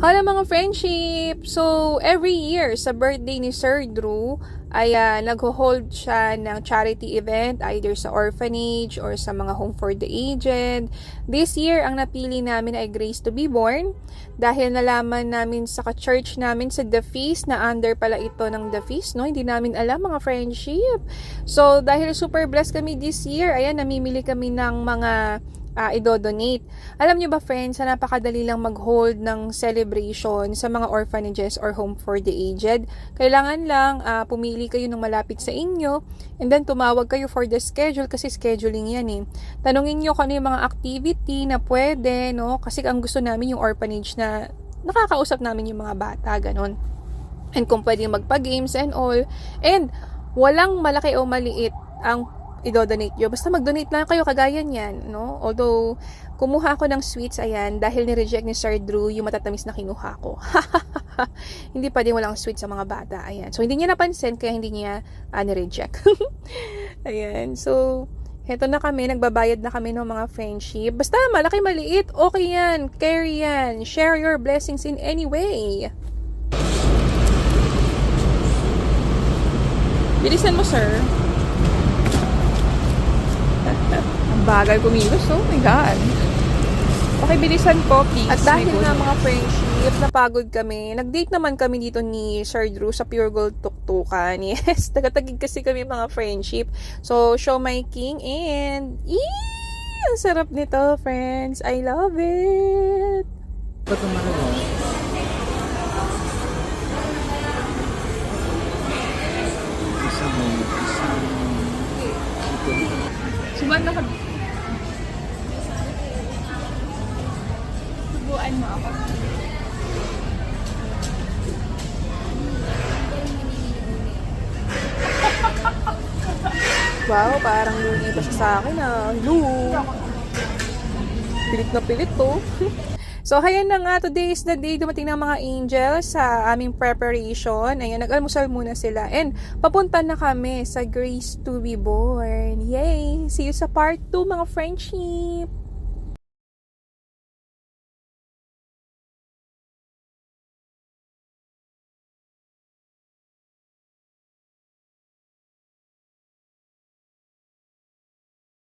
Hello mga friendship! So, every year sa birthday ni Sir Drew, ay uh, nag-hold siya ng charity event either sa orphanage or sa mga home for the aged. This year, ang napili namin ay Grace to be Born dahil nalaman namin sa ka-church namin sa The Feast na under pala ito ng The Feast, no? Hindi namin alam mga friendship. So, dahil super blessed kami this year, ayan, namimili kami ng mga uh, idodonate. Alam nyo ba friends, na napakadali lang mag-hold ng celebration sa mga orphanages or home for the aged. Kailangan lang uh, pumili kayo ng malapit sa inyo and then tumawag kayo for the schedule kasi scheduling yan eh. Tanungin nyo kung ano yung mga activity na pwede, no? Kasi ang gusto namin yung orphanage na nakakausap namin yung mga bata, ganon. And kung pwede magpa-games and all. And walang malaki o maliit ang i-donate nyo. Basta mag-donate lang kayo kagaya niyan, no? Although, kumuha ako ng sweets, ayan, dahil ni-reject ni Sir Drew yung matatamis na kinuha ko. hindi pa din walang sweets sa mga bata, ayan. So, hindi niya napansin, kaya hindi niya uh, ni-reject. ayan, so, Heto na kami, nagbabayad na kami ng mga friendship. Basta, malaki maliit, okay yan, carry yan, share your blessings in any way. Bilisan mo, sir. Ang bagal kumilos, oh my God. Okay, bilisan po, please. At dahil nga mga friendship, napagod kami, nag-date naman kami dito ni Sir Drew sa Pure Gold Tuktukan. Yes, tagatagig kasi kami mga friendship. So, show my king and... Eee! Ang sarap nito, friends. I love it. Ba't ang mahal mo? Isang isang chicken. Subuan mo ako. wow, parang lugi pa siya sa akin ah. Lu. Pilit na pilit to. So, ayan na nga, today is the day dumating ng mga angels sa aming preparation. Ayan, nag-almusal muna sila. And, papunta na kami sa Grace to be Born. Yay! See you sa part 2, mga friendship!